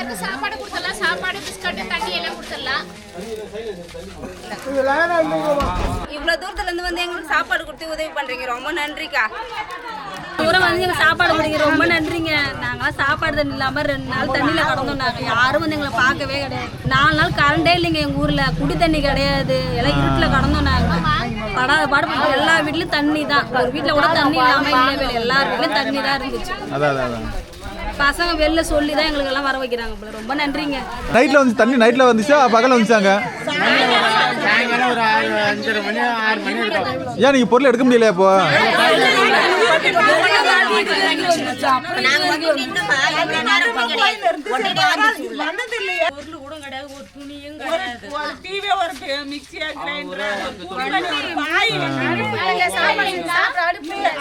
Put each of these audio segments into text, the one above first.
எல்லாருக்கும் சாப்பாடு கொடுத்துடலாம். சாப்பாடு பிஸ்கட் தண்ணி எல்லாம் கொடுத்துடலாம். இவ்வளோ தூரத்துல இருந்து வந்து எங்களுக்கு சாப்பாடு கொடுத்து உதவி பண்றீங்க. ரொம்ப நன்றிக்கா. தூரம் வந்து எங்களுக்கு சாப்பாடு கொடுங்க ரொம்ப நன்றிங்க. நாங்களாம் சாப்பாடு தண்ணி இல்லாமல் ரெண்டு நாள் தண்ணியில் கடந்தோம் நாங்கள் யாரும் வந்து எங்களை பார்க்கவே கிடையாது. நாலு நாள் கரண்டே இல்லைங்க எங்கள் ஊரில். குடி தண்ணி கிடையாது. எல்லாம் இருட்டில் கடந்தோம் நாங்கள் படாத பாடு எல்லா வீட்லையும் தண்ணி தான். ஒரு வீட்டில் கூட தண்ணி இல்லாமல் இல்லை எல்லார் வீட்லையும் தண்ணி தான் இருந்துச்சு. பசங்க வெளில சொல்லி தான் எங்களுக்கு எல்லாம் வர வைக்கிறாங்க போல. ரொம்ப நன்றிங்க. நைட்டில் வந்து தண்ணி நைட்டில் வந்துச்சா? பகலில் வந்துச்சாங்க? ஏன் நீங்கள் பொருள் எடுக்க முடியலையா இப்போ? நேரம் கூட கிடையாது.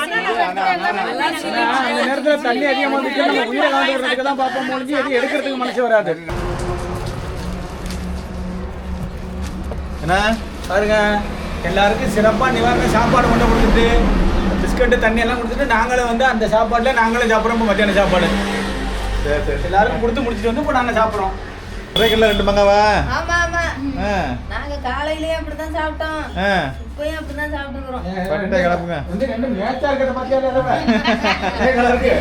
அந்த நேரத்தில் தண்ணி நம்ம உயிரை காந்துறதுக்கு தான் பார்ப்போம் முடிஞ்சு எதுவும் எடுக்கிறதுக்கு மனசு வராது என்ன பாருங்க எல்லாருக்கும் சிறப்பாக நிவாரண சாப்பாடு கொண்டு கொடுத்துட்டு பிஸ்கட்டு தண்ணி எல்லாம் கொடுத்துட்டு நாங்களும் வந்து அந்த சாப்பாட்டில் நாங்களும் சாப்பிட்றோம். இப்போ மத்தியான சாப்பாடு. சரி சரி. எல்லாருக்கும் கொடுத்து முடிச்சுட்டு வந்து இப்போ நாங்கள் சாப்பிட்றோம். குறைக்கல ரெண்டு மங்காவா? ஆமா ஆமா. ஆ. நாங்க காலையிலயே அப்படிதான் சாப்பிட்டோம். இப்பயும் அப்படிதான் சாப்பிட்டுக்கிறோம். பன்னெண்டே கிளப்புங்க வந்து ரெண்டு மேட்சா இருக்கிறத பத்தியா கலருக்கு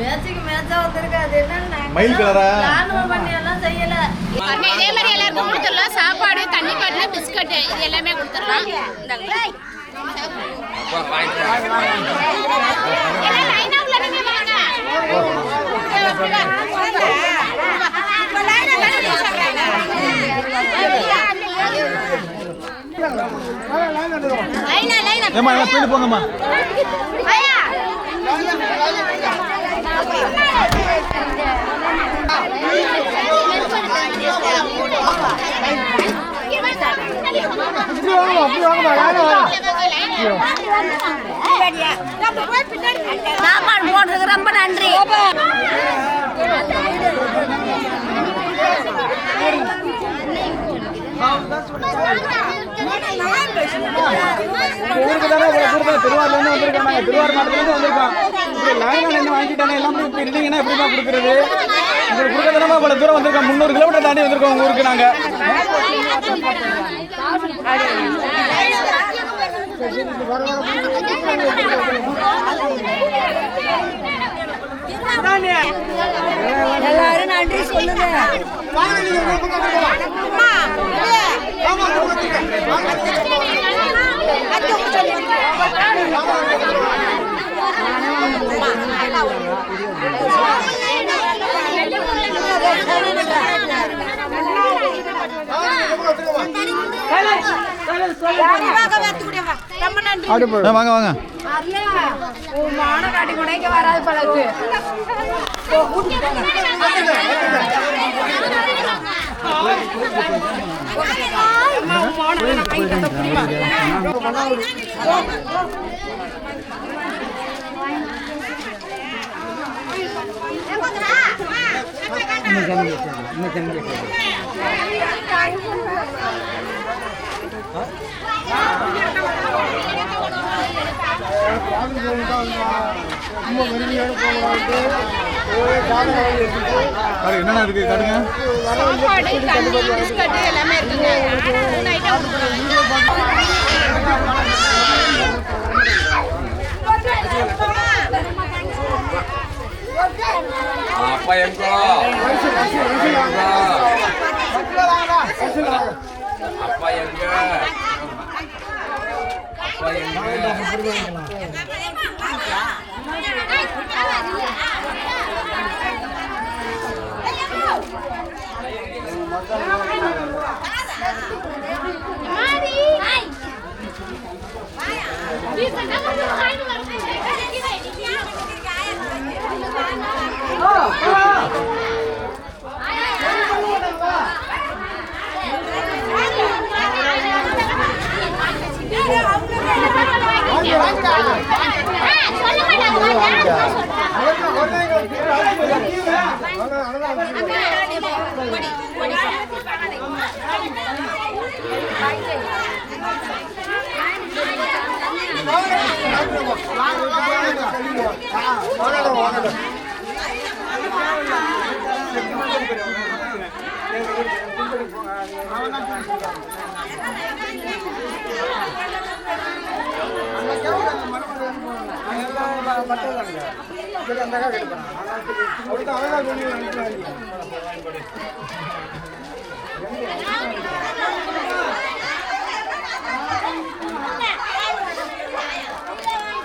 மேட்சுக்கு மேட்சா வந்திருக்கு. அது என்னன்னு மயில் கலரா? ராணுவ பண்ணி எல்லாம் செய்யல. பாருங்க, இதே மாதிரி எல்லாருக்கும் கொடுத்துடலாம். சாப்பாடு தண்ணி பாட்டில் பிஸ்கட் இது எல்லாமே கொடுத்துடலாம். எல்லாம் line ஆ உள்ள நின்னு வாங்க. ஏம்மா எல்லாம் போயிட்டு போங்கம்மா சாப்பாடு போடுறதுக்கு ரொம்ப நன்றி ஊருக்கு தானே இவ்வளோ தூரம் திருவாரூர்லேருந்து வந்திருக்கோம் நாங்கள் திருவாரூர் மாவட்டத்துலேருந்து வந்திருக்கோம் இப்படி லைனில் வாங்கிட்டானே எல்லாம் இப்போ இருந்தீங்கன்னா எப்படிமா கொடுக்குறது உங்களுக்கு கொடுக்க தானே இவ்வளோ தூரம் வந்திருக்கோம் முந்நூறு கிலோமீட்டர் தாண்டி வந்திருக்கோம் உங்கள் ஊருக்கு நாங்கள் எல்லாரும் நன்றி சொல்லுங்க Thank you. வாங்க வாங்க கொடைக்க வராது பழகு காடு என்னென்ன இருக்கு? காடுங்க சாப்பாடு தண்ணி பிஸ்கட் எல்லாமே இருக்குங்க. மூணு ஐட்டம் கொடுத்துடலாம் apa yang kok? Apa yang enggak? Apa yang அவன் வாங்க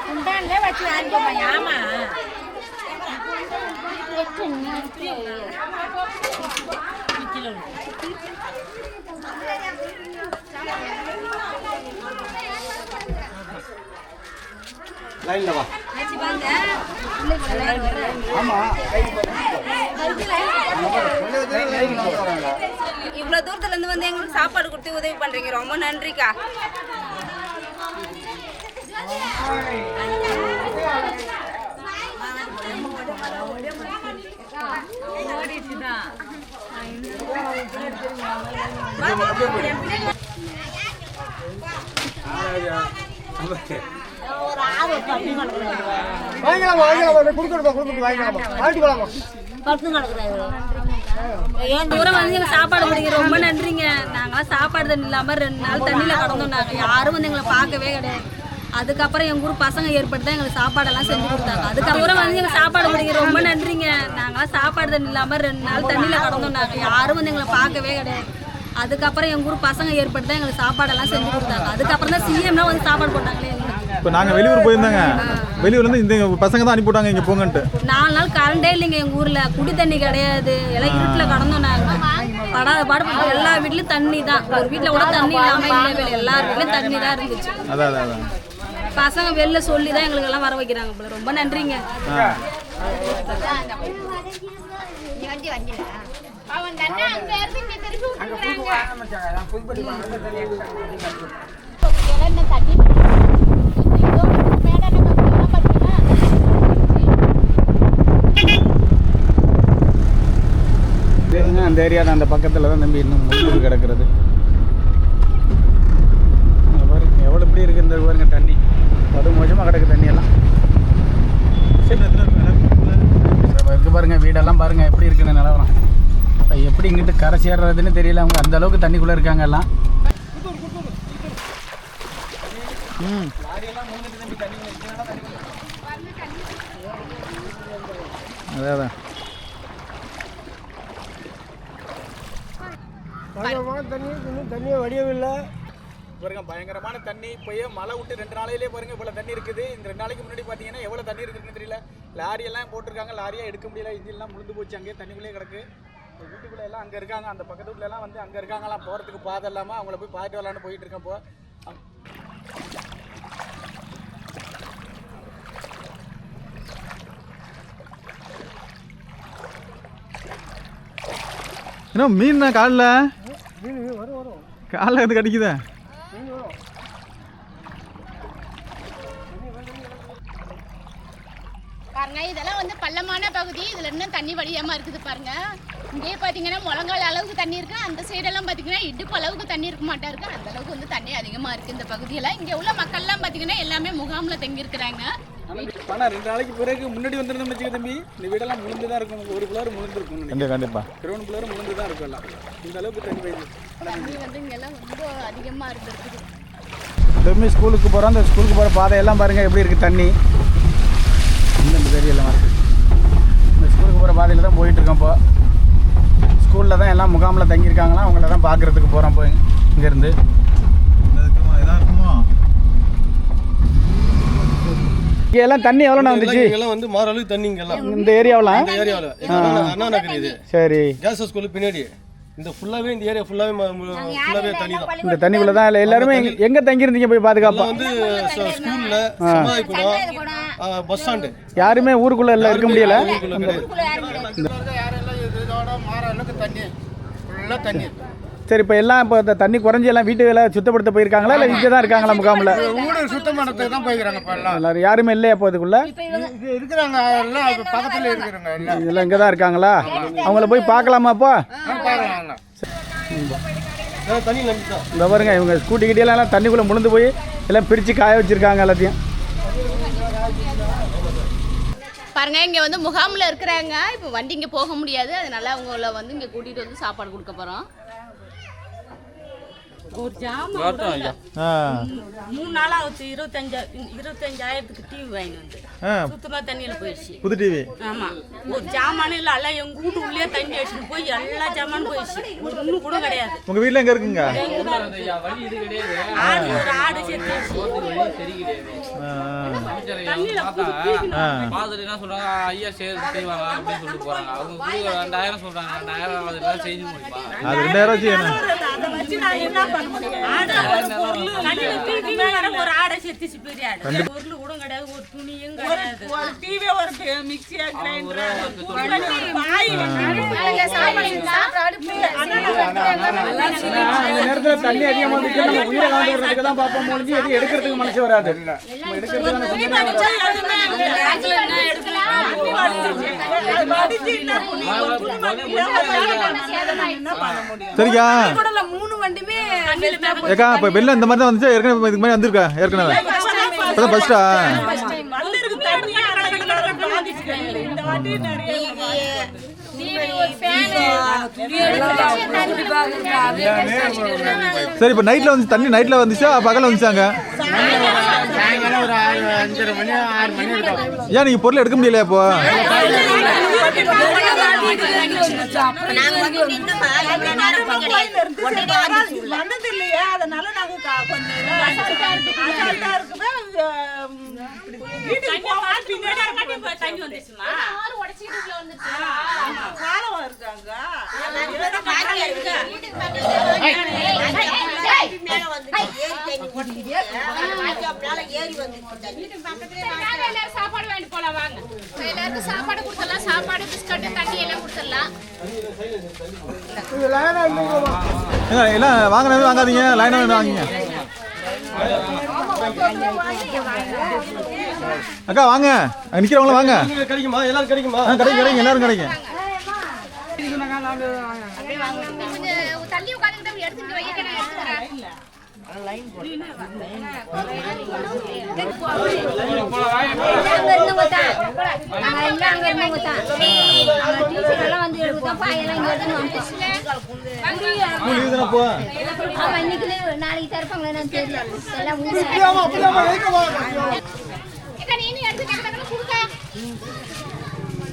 குண்டான்ல வச்சு வாங்கிக்கோமா ஆமா லைனில் வா. இவ்வளோ தூரத்துல இருந்து வந்து எங்களுக்கு சாப்பாடு கொடுத்து உதவி பண்றீங்க. ரொம்ப நன்றிக்கா. வாங்கிக்கலாமா வாங்கலாமா கொடுத்துருப்பா கொடுத்துட்டு வாங்கிக்கலாமா வாங்கிட்டு போலாமா தூரம் வந்து எங்களுக்கு சாப்பாடு கொடுங்க ரொம்ப நன்றிங்க நாங்களாம் சாப்பாடு தண்ணி இல்லாமல் ரெண்டு நாள் தண்ணியில் கடந்தோம் நாங்கள் யாரும் வந்து எங்களை பார்க்கவே கிடையாது அதுக்கப்புறம் எங்க ஊர் பசங்க ஏற்பட்டு தான் எங்களுக்கு சாப்பாடெல்லாம் செஞ்சு கொடுத்தாங்க. அதுக்கப்புறம் வந்து எங்களுக்கு சாப்பாடு கொடுங்க ரொம்ப நன்றிங்க நாங்களாம் சாப்பாடு தண்ணி இல்லாமல் ரெண்டு நாள் தண்ணியில் கடந்தோம் நாங்கள் யாரும் வந்து எங்களை பார்க்கவே கிடையாது அதுக்கப்புறம் எங்க ஊர் பசங்க ஏற்பட்டு தான் எங்களுக்கு சாப்பாடெல்லாம் செஞ்சு கொடுத்தாங்க அதுக்கப்புறம் தான் சிஎம்லாம் வந்து சாப்பாடு போட்டாங்களே எங்களுக்கு. இப்போ நாங்கள் வெளியூர் போயிருந்தாங்க. வெளியூர்லேருந்து இந்த பசங்க தான் அனுப்பி விட்டாங்க இங்கே போங்கன்ட்டு. நாலு நாள் கரண்டே இல்லைங்க எங்க ஊர்ல. குடி தண்ணி கிடையாது. எல்லாம் இருட்டுல கடந்தோம் நாங்க. படாத பாடு எல்லா வீட்லயும் தண்ணி தான் ஒரு வீட்ல கூட தண்ணி இல்லாம இல்லவே இல்லை. எல்லார் வீட்லயும் தண்ணி தான் இருந்துச்சு. அதான் அதான் பசங்க வெளில சொல்லி தான் எங்களுக்கு எல்லாம் வர வைக்கிறாங்க போல. ரொம்ப நன்றிங்க. அவன் தண்ணி அங்க இருந்து இங்க திருப்பி விட்டுறாங்க என்ன தண்ணி இதோ மேடான பகுதியெல்லாம் பார்த்தீங்கன்னா இதுங்க அந்த ஏரியா அந்த பக்கத்தில் தான் நம்பி இன்னும் முழுது கிடக்கிறது. பாருங்க எவ்வளோ இப்படி இருக்கு இந்த பாருங்க தண்ணி. அது மோசமாக கிடக்கு தண்ணி எல்லாம் பாருங்கள் இருக்கு பாருங்க வீடெல்லாம் பாருங்க எப்படி இருக்குன்னு நிலவரம். எப்படி இங்கிட்டு கரை சேர்றதுன்னு தெரியல அவங்க அந்த அளவுக்கு தண்ணிக்குள்ளே இருக்காங்க எல்லாம். ம். அதான் அதான். பாருங்க பயங்கரமான தண்ணி. இப்போயே மழை விட்டு ரெண்டு நாளையிலே பாருங்க இவ்வளோ தண்ணி இருக்குது. இந்த ரெண்டு நாளைக்கு முன்னாடி பார்த்தீங்கன்னா எவ்வளோ தண்ணி இருக்குன்னு தெரியல. லாரி எல்லாம் போட்டிருக்காங்க லாரியா எடுக்க முடியல. இன்ஜின்லாம் முழுந்து போச்சு அங்கேயே தண்ணிக்குள்ளே கிடக்கு. இப்ப வீட்டுக்குள்ள எல்லாம் அங்கே இருக்காங்க அந்த பக்கத்து வீட்டுல எல்லாம் வந்து அங்கே இருக்காங்களாம் போகிறதுக்கு பாதை இல்லாமல் அவங்கள போய் பார்த்து வரலான்னு போயிட்டு இருக்கேன் இப்போ. என்ன மீன் காலில்? காலில் எது கடிக்குதா? பாருங்க இதெல்லாம் வந்து பள்ளமான பகுதி. இதுல இன்னும் தண்ணி வழியாம இருக்குது பாருங்க. இங்கே பாத்தீங்கன்னா முழங்கால் அளவுக்கு தண்ணி இருக்கு. அந்த சைடெல்லாம் பாத்தீங்கன்னா இடுப்பு அளவுக்கு தண்ணி இருக்க மாட்டா இருக்கு. அந்த அளவுக்கு வந்து தண்ணி அதிகமா இருக்கு இந்த பகுதியில. இங்க உள்ள மக்கள்லாம் பாத்தீங்கன்னா எல்லாமே முகாம்ல தங்கி இருக்கிறாங்க ஆனால் ரெண்டு நாளைக்கு பிறகு முன்னாடி வந்துருந்தோம் வச்சுக்க தம்பி இந்த வீடெல்லாம் முழுந்து தான் இருக்கும். ஒரு பிள்ளைவர் முழுந்து இருக்கும் கண்டிப்பா கண்டிப்பா. கிரௌண்ட் பிள்ளைவர் முழுந்து தான் இருக்கும் எல்லாம். இந்த அளவுக்கு தண்ணி தண்ணி வந்து இங்கெல்லாம் ரொம்ப அதிகமா இருந்திருக்குது. திரும்பி ஸ்கூலுக்கு போகிறோம் அந்த ஸ்கூலுக்கு போகிற பாதையெல்லாம் பாருங்கள் எப்படி இருக்குது தண்ணி. இந்த தெரியல இந்த ஸ்கூலுக்கு போகிற பாதையில் தான் போயிட்டு இருக்கோம் இப்போ. ஸ்கூலில் தான் எல்லாம் முகாமில் தங்கியிருக்காங்களாம். அவங்கள தான் பார்க்குறதுக்கு போகிறோம் போய் இங்கேருந்து இதாக இருக்குமோ இங்கே எல்லாம் தண்ணி எவ்வளோண்ணா வந்துச்சு? இங்கெல்லாம் வந்து மாற அளவுக்கு தண்ணி இங்கெல்லாம். இந்த ஏரியாவெலாம் இந்த ஏரியாவில். அண்ணா நகர் இது. சரி. கேஸ் ஸ்கூலுக்கு பின்னாடி. இந்த ஃபுல்லாவே இந்த ஏரியா ஃபுல்லாவே ஃபுல்லாவே தண்ணி தான் இந்த தண்ணிக்குள்ளே தான் இல்லை எல்லாருமே எங்கே எங்கே தங்கியிருந்தீங்க போய் பாதுகாப்பா? வந்து ஸ்கூல்ல சமுதாய கூடம் ஆ, பஸ் ஸ்டாண்டு யாருமே ஊருக்குள்ளே எல்லாம் இருக்க முடியல. ஊருக்குள்ள கிடையாது. சரி இப்போ எல்லாம் இப்போ இந்த தண்ணி குறைஞ்சி எல்லாம் வீட்டு வேலை சுத்தப்படுத்த போயிருக்காங்களா? இல்லை இங்கே தான் இருக்காங்களா முகாமில்? வீடு சுத்தம் பண்ணத்துக்கு தான் இப்போ எல்லாம். எல்லாரும் யாருமே இல்லையா இப்போ இதுக்குள்ள? இது இருக்கிறாங்க எல்லாம் பக்கத்துல இருக்கிறாங்க எல்லாம். இங்கே தான் இருக்காங்களா? அவங்கள போய் பார்க்கலாமாப்பா பாருங்க ஏன்னா தண்ணி நம்பி தான் இந்த பாருங்க இவங்க ஸ்கூட்டி எல்லாம் தண்ணிக்குள்ளே முழுந்து போய் எல்லாம் பிரித்து காய வச்சிருக்காங்க எல்லாத்தையும். பாருங்க இங்க வந்து முகாம்ல இருக்கிறாங்க. இப்போ வண்டி இங்க போக முடியாது. அதனால அவங்கள வந்து இங்க கூட்டிட்டு வந்து சாப்பாடு கொடுக்க போறோம். ஒரு ஜாமான் மூணு நாள் ஆகுது இருபத்தஞ்சா இருபத்தஞ்சாயிரத்துக்கு டிவி வந்து. ஆ. சுத்தமா தண்ணியில போயிடுச்சு. புது டிவி ஆமா. ஒரு ஜாமான் இல்ல எல்லாம் எங்க வீட்டு உள்ளே தண்ணி அடிச்சுட்டு போய் எல்லா ஜாமானும் போயிடுச்சு. ஒண்ணு கூட கிடையாது. உங்கள் வீட்டில் எங்கே இருக்குங்க? வழி இது கிடையாது. ஆடு ஒரு ஆடு செத்துச்சு ஆ. என்ன சொல்றாங்க? ஐயா சரி செய்வாங்க அப்படின்னு சொல்லிட்டு போறாங்க. அவங்க கொடுக்குற ரெண்டாயிரம் சொல்றாங்க. ரெண்டாயிரம் அதெல்லாம் செஞ்சு முடிப்பா அது ரெண்டாயிரம் வச்சு என்ன? அதை வச்சு நான் என்ன பண்ண முடியும் ஆடு ஒரு ஆடை? செத்துச்சு பெரிய ஆடு பொருள் கூட கிடையாது ஒரு துணியும் கிடையாது. ஒரு டிவி ஒரு மிக்ஸி கிரைண்டர் பாய். அந்த நேரத்தில் தண்ணி நம்ம உயிரை தான் முடிஞ்சு எடுக்கிறதுக்கு மனசு வராது. கூடல மூணு வண்டியுமே ஏக்கா இப்போ வெளில இந்த மாதிரி தான் வந்துச்சு? ஏற்கனவே இதுக்கு மாதிரி வந்திருக்கா? ஏற்கனவே. இப்போதான் ஃபர்ஸ்டா வந்திருக்கு தண்ணி இந்த வாட்டி நிறைய சரி இப்போ நைட்டில் வந்து தண்ணி நைட்டில் வந்துச்சா? பகலில் வந்துச்சாங்க ஏன் நீங்கள் பொருள் எடுக்க முடியலையா இப்போ? நாங்க வந்து வந்தது இல்லையா அதனால நாங்க கொஞ்சம் அசால்ட்டா இருக்குமே வீட்டுக்கு பின்னாடி தண்ணி வந்துச்சுமா. காலம் சாப்பாடு வாங்கிட்டு போலாம் வாங்க. எல்லாருக்கும் சாப்பாடு கொடுத்துடலாம். சாப்பாடு பிஸ்கட்டு தண்ணி எல்லாம் கொடுத்துடலாம். ஏங்க எல்லாம் வாங்கினது வாங்காதீங்க லைனாக வந்து வாங்கிங்க. அக்கா வாங்க. அங்கே நிற்கிறவங்களும் வாங்க. கிடைக்குமா எல்லாரும் கிடைக்குமா ஆ கிடைக்கும் கிடைக்கும் எல்லாரும் கிடைக்கும் கொஞ்சம் தள்ளி உட்காந்துக்கிட்டு எடுத்துட்டு வைக்க நாளைக்கு நான் தெரியல எல்லாம்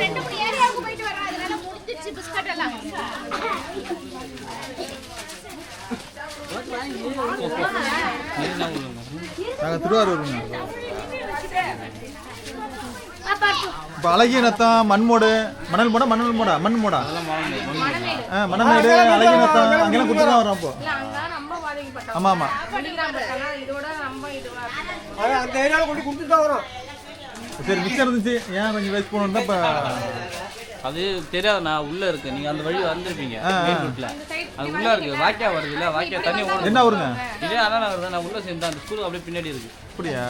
ரெண்டு மூணு ஏரியாவுக்கு போயிட்டு வர்றோம் அதனால முடிஞ்சிருச்சு பிஸ்கட் எல்லாம். நாங்கள் திருவாரூருங்க இப்போ அழகிய நத்தம் மண்மோடு. மணல் மோடா மணல் மோடா மண் மோடா? ஆ மணமேடு அழகிய நத்தம் அங்கெல்லாம் கொடுத்து தான் வரோம் அப்போ ஆமாம் ஆமாம் அந்த ஏரியாவில் கொண்டு கொடுத்துட்டு தான் வரோம் சரி மிச்சம் இருந்துச்சு. ஏன் கொஞ்சம் வேஸ்ட் பண்ணணும் தான் இப்போ அது தெரியாது நான் உள்ள இருக்கு நீங்க அந்த வழி வந்திருப்பீங்க ஆ, ஆ. மெயின் ரோட்ல அது உள்ள இருக்கு. வாக்கியா வருது இல்ல? வாக்கியா தண்ணி ஓடுது என்ன ஊருங்க? இதே அண்ணா நகர் தான் நான் உள்ள சேர்ந்தேன் அந்த ஸ்கூல் அப்படியே பின்னாடி இருக்கு. அப்படியா?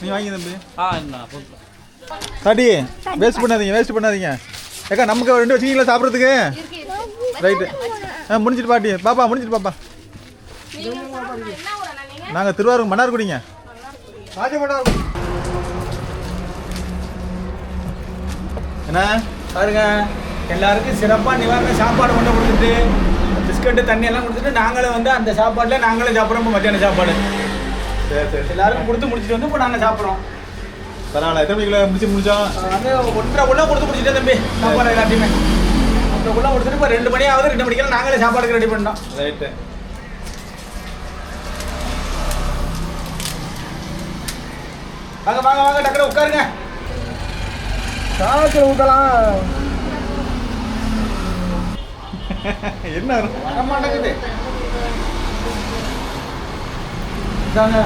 நீ வாங்கி தம்பி. ஆ போட்டுறேன் பாட்டி வேஸ்ட் பண்ணாதீங்க வேஸ்ட் பண்ணாதீங்க. ஏக்கா நமக்கு ரெண்டு வச்சுக்கீங்களா சாப்பிட்றதுக்கு. ரைட்டு ஆ முடிஞ்சிட்டு பாட்டி. பாப்பா முடிஞ்சிட்டு பாப்பா. நாங்கள் திருவாரூர் மன்னார்குடிங்க. ராஜமடம் என்ன பாருங்க. எல்லாருக்கும் சிறப்பாக நிவாரண சாப்பாடு கொண்டு கொடுத்துட்டு பிஸ்கட்டு தண்ணி எல்லாம் கொடுத்துட்டு நாங்களும் வந்து அந்த சாப்பாட்டில் நாங்களும் சாப்பிட்றோம் மத்தியான சாப்பாடு. சரி சரி. எல்லாருக்கும் கொடுத்து முடிச்சுட்டு வந்து இப்போ நாங்கள் சாப்பிட்றோம். பரவாயில்ல. எத்தனை மணிக்குள்ள முடிச்சு முடிச்சோம் வந்து ஒன்றரை உள்ள கொடுத்து முடிச்சுட்டே தம்பி சாப்பாடு எல்லாத்தையுமே. ஒன்றரை உள்ள கொடுத்துட்டு இப்போ ரெண்டு மணி ஆகுது ரெண்டு மணிக்கெல்லாம் நாங்களே சாப்பாடுக்கு ரெடி பண்ணோம் ரைட்டு. வாங்க வாங்க வாங்க டக்குனு உட்காருங்க. சாதத்தில் ஊற்றலாம் என்ன? வர மாட்டேங்குது இதாங்க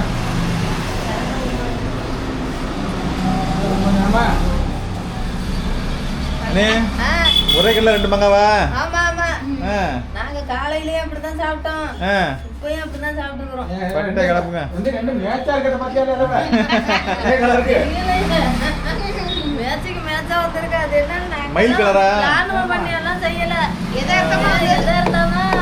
ஒரே கல்ல ரெண்டு மங்காவா? ஆமா ஆமா. நாங்க காலையிலேயே அப்படிதான் சாப்பிட்டோம். இப்பயும் அப்படிதான் சாப்பிட்டுக்கிறோம் கிளப்புங்க ரெண்டு கலருக்கு மேட்சுக்கு மேட்சா வந்திருக்கு. அது என்னன்னு மயில் கலரா? பிளான் பண்ணி எல்லாம் செய்யல. எதார்த்தமா எதா இருந்தாலும்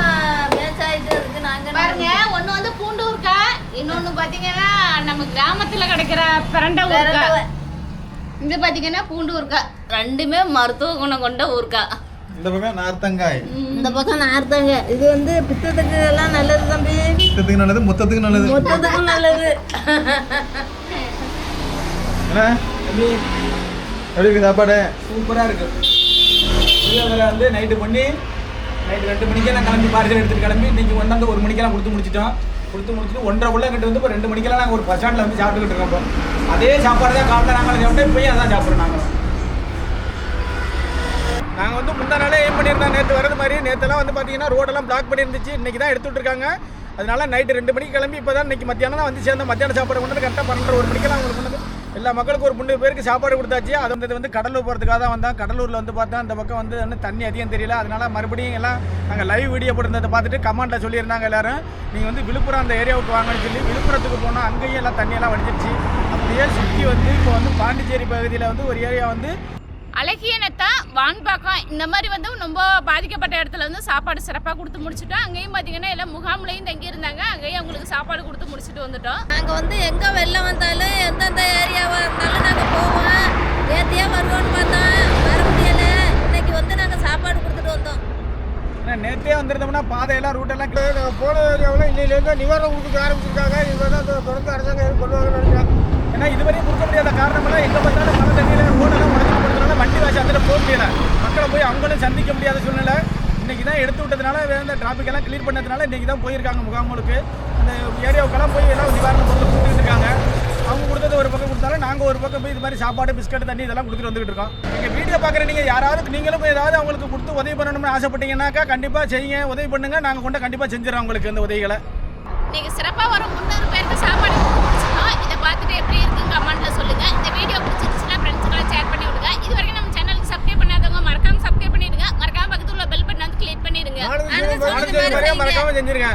மேட்ச் ஆயிட்டு இருக்கு நாங்க பாருங்க ஒண்ணு வந்து பூண்டு ஊர்க்கா இன்னொன்னு பாத்தீங்கன்னா நம்ம கிராமத்துல கிடைக்கிற பிரண்டை ஊர்க்கா. இது பாத்தீங்கன்னா பூண்டு ஊர்க்கா ரெண்டுமே மருத்துவ குணம் கொண்ட ஊர்க்கா இந்த பக்கம் நார்த்தங்காய். இந்த பக்கம் நார்த்தாங்க இது வந்து பித்தத்துக்கு எல்லாம் நல்லது தம்பி. மொத்தத்துக்கு நல்லது மொத்தத்துக்கு நல்லது. மொத்தத்துக்கும் நல்லது. என்ன? எப்படி சாப்பாடு? சூப்பராக இருக்கு. புளியோதரை வந்து நைட்டு பண்ணி நைட்டு ரெண்டு மணிக்கே நான் கிளம்பி பார்சல் எடுத்துட்டு கிளம்பி இன்னைக்கு கொண்டாந்து ஒரு மணிக்கெல்லாம் கொடுத்து முடிச்சிட்டோம். கொடுத்து முடிச்சுட்டு ஒன்றரை உள்ள கிட்ட வந்து இப்போ ரெண்டு மணிக்கெல்லாம் நாங்கள் ஒரு பஸ் ஸ்டாண்டில் வந்து சாப்பிட்டுக்கிட்டு இருக்கோம் இப்போ. அதே சாப்பாடு தான் காலைல நாங்கள் சாப்பிட்டோம் இப்பயும் அதான் சாப்பிட்றோம் நாங்கள் நாங்கள் வந்து முந்தா நாளே ஏம் பண்ணியிருந்தோம். நேற்று வரது மாதிரி நேற்றுலாம் வந்து பார்த்தீங்கன்னா ரோடெல்லாம் பிளாக் பண்ணியிருந்துச்சு. இன்றைக்கி தான் எடுத்து விட்ருக்காங்க அதனால நைட்டு ரெண்டு மணிக்கு கிளம்பி இப்போ தான் இன்றைக்கி மத்தியானம் தான் வந்து சேர்ந்த மத்தியான சாப்பாடு கொண்டு வந்து கரெக்டாக பன்னெண்டு ஒரு மணிக்கெல்லாம் அவங்களுக்கு கொண்டு எல்லா மக்களுக்கும் ஒரு முந்நூறு பேருக்கு சாப்பாடு கொடுத்தாச்சு. அது வந்து வந்து கடலூர் போகிறதுக்காக தான் வந்தோம். கடலூரில் வந்து பார்த்தா அந்த பக்கம் வந்து இன்னும் தண்ணி அதிகம் தெரியல. அதனால மறுபடியும் எல்லாம் நாங்கள் லைவ் வீடியோ போட்டிருந்ததை பார்த்துட்டு கமெண்ட்டில் சொல்லியிருந்தாங்க எல்லாரும். நீங்கள் வந்து விழுப்புரம் அந்த ஏரியாவுக்கு வாங்கன்னு சொல்லி விழுப்புரத்துக்கு போனால் அங்கேயும் எல்லாம் தண்ணியெல்லாம் வடிஞ்சிருச்சு. அப்படியே சுற்றி வந்து இப்போ வந்து பாண்டிச்சேரி பகுதியில் வந்து ஒரு ஏரியா வந்து அழகியனத்தான் வான்பாக்கம் இந்த மாதிரி வந்து ரொம்ப பாதிக்கப்பட்ட இடத்துல வந்து சாப்பாடு சிறப்பாக கொடுத்து முடிச்சுட்டோம். அங்கேயும் பார்த்தீங்கன்னா எல்லாம் முகாம்லையும் தங்கி இருந்தாங்க அங்கேயும் அவங்களுக்கு சாப்பாடு கொடுத்து முடிச்சுட்டு வந்துட்டோம். நாங்க வந்து எங்க வெள்ளம் வந்தாலும் எந்தெந்த ஏரியாவா இருந்தாலும் நாங்க போவோம். நேத்தியே வருவோம்னு பார்த்தோம். வர முடியல. இன்னைக்கு வந்து நாங்க சாப்பாடு கொடுத்துட்டு வந்தோம். நேற்றே வந்திருந்தோம்னா பாதையெல்லாம் ரூட்டெல்லாம் போன ஏரியாவில் இன்னிலேருந்து நிவாரணம் கொடுக்க ஆரம்பிச்சிருக்காங்க. இது தான் தொடர்ந்து அரசாங்கம் கொள்வாங்கன்னு நினைக்கிறேன். ஏன்னா இதுவரையும் கொடுக்க முடியாத காரணமெல்லாம் எங்கே பார்த்தாலும் மழை தண்ணியில் ரோடெல்லாம் உடஞ்சி போடுறதுனால வண்டி வாசி அதில் போக முடியல. மக்களை போய் அவங்களும் சந்திக்க முடியாத சூழ்நிலை. இன்னைக்கு தான் எடுத்து விட்டதுனால இந்த டிராஃபிக் எல்லாம் கிளியர் பண்ணதுனால இன்றைக்கி தான் போயிருக்காங்க முகாம்களுக்கு. அந்த ஏரியாவுக்கெல்லாம் போய் எல்லாம் நிவாரண பொருள் கொடுத்துட்டு இருக்காங்க. அவங்க கொடுத்தது ஒரு பக்கம் கொடுத்தாலும் நாங்கள் ஒரு பக்கம் போய் இது மாதிரி சாப்பாடு பிஸ்கட் தண்ணி இதெல்லாம் கொடுத்துட்டு வந்துகிட்டு இருக்கோம். எங்கள் வீடியோ பார்க்குற நீங்கள் யாராவது நீங்களும் போய் ஏதாவது அவங்களுக்கு கொடுத்து உதவி பண்ணணும்னு ஆசைப்பட்டீங்கன்னாக்கா கண்டிப்பாக செய்யுங்க. உதவி பண்ணுங்கள் நாங்கள் கொண்டு கண்டிப்பாக செஞ்சிடறோம் உங்களுக்கு அந்த உதவிகளை. நீங்கள் சிறப்பாக வரும் முந்நூறு பேருக்கு சாப்பாடு இதை பார்த்துட்டு எப்படி இருக்குங்க கமெண்ட்ல சொல்லுங்கள் இந்த வீடியோ பிடிச்சிருச்சுன்னா ஃப்ரெண்ட்ஸுக்கெல்லாம் ஷேர் பண்ணிடுங்க மறக்காம செஞ்சிருங்க.